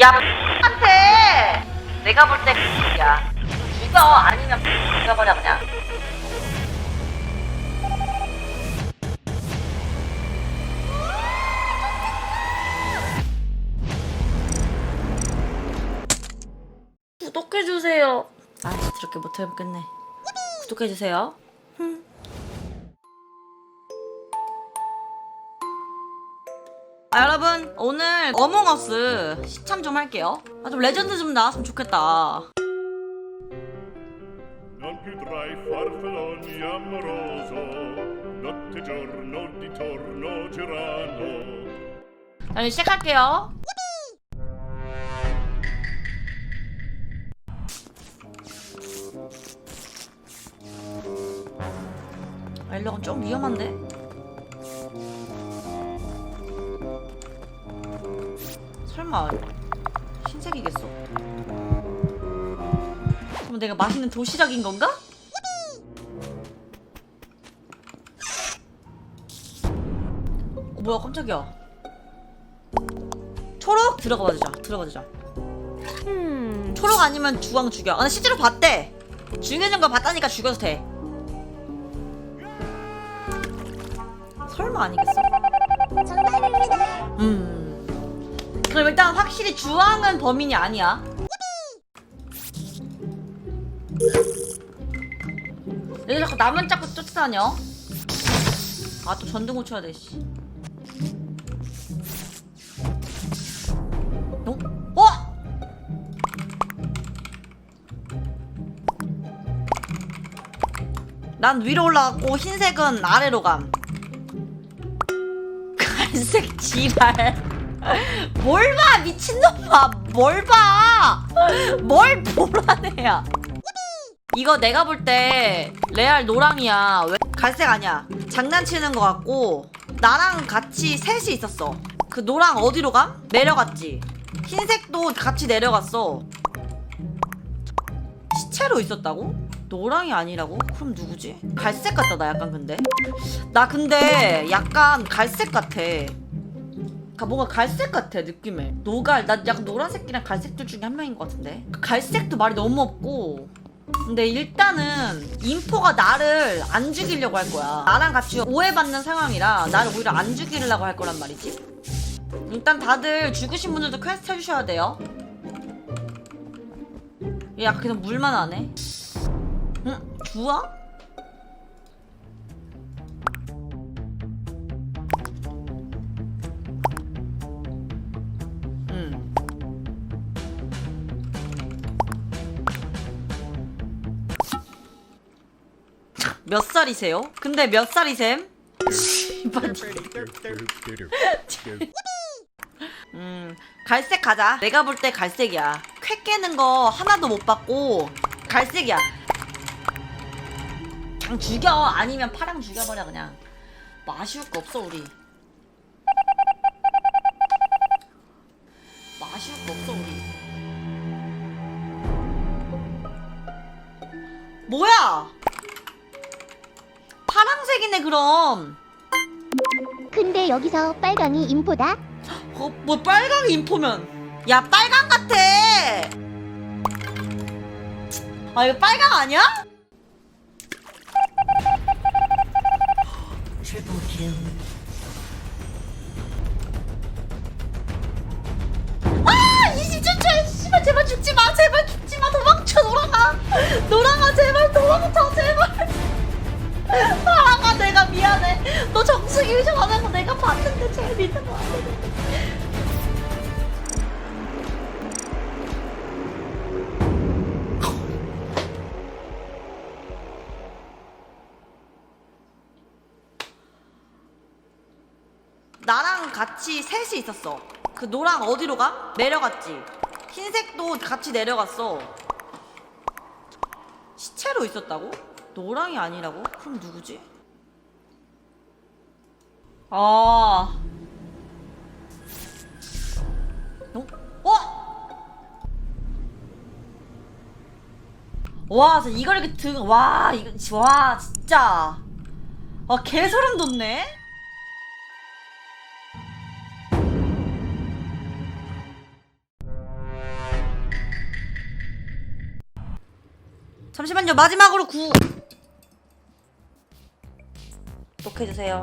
야, 한테 내가 볼 때 야, 죽여 아니면 죽여버려 그냥. 구독해주세요. 아, 진짜 이렇게 못해먹겠네. 구독해주세요. 아, 여러분 오늘 어몽어스 시참 좀 할게요. 아, 좀 레전드 좀 나왔으면 좋겠다. Non più tra i farfalloni amoroso, notte e giorno di torno girano. 자, 이제 시작할게요. 아, 일로건 좀 위험한데? 설마 흰색이겠어? 그럼 내가 맛있는 도시락인 건가? 어, 뭐야 깜짝이야. 초록? 들어가 봐주자 들어가 주자. 초록 아니면 주황 죽여. 아, 나 실제로 봤대. 죽이는 거 봤다니까 죽여도 돼. 설마 아니겠어? 음 그럼 일단 확실히 주황은 범인이 아니야 얘들 자꾸 나만 자꾸 쫓아다녀 아 또 전등 고쳐야 돼 씨. 어? 어? 난 위로 올라갔고 흰색은 아래로 감. 갈색 지랄. 뭘 봐, 미친놈아. 뭘 봐. 뭘 보라네야. 이거 내가 볼 때 레알 노랑이야. 왜? 갈색 아니야. 장난치는 것 같고 나랑 같이 셋이 있었어. 그 노랑 어디로 감? 내려갔지. 흰색도 같이 내려갔어. 시체로 있었다고? 노랑이 아니라고? 그럼 누구지? 갈색 같다 나 약간 근데. 나 근데 약간 갈색 같아. 가- 뭔가 갈색 같아 느낌에. 노갈 나 약간 노란색이랑 갈색들 중에 한 명인 것 같은데. 갈색도 말이 너무 없고. 근데 일단은 인포가 나를 안 죽이려고 할 거야. 나랑 같이 오해받는 상황이라 나를 오히려 안 죽이려고 할 거란 말이지. 일단 다들 죽으신 분들도 퀘스트 해주셔야 돼요. 얘 약간 그냥 물만 하네 응? 주황? 몇 살이세요? 근데 몇 살이셈? 음, 갈색 가자. 내가 볼 때 갈색이야. 쾌 깨는 거 하나도 못 봤고 갈색이야. 그냥 죽여. 아니면 파랑 죽여버려 그냥. 뭐 아쉬울 거 없어 우리. 뭐 아쉬울 거 없어 우리. 뭐야? 파랑색이네 그럼. 근데 여기서 빨강이 인포다. 어, 뭐 빨강 인포면 야 빨강 같아 아 이거 빨강 아니야? 아! 정수기 전화한 거 내가 봤는데 제일 믿는 거 같아 나랑 같이 셋이 있었어. 그 노랑 어디로 가? 내려갔지. 흰색도 같이 내려갔어. 시체로 있었다고? 노랑이 아니라고? 그럼 누구지? 아. 어? 어? 와, 진짜 이걸 이렇게 등, 와, 이거, 와, 진짜. 아, 개소름 돋네? 잠시만요, 마지막으로 구. 독해주세요.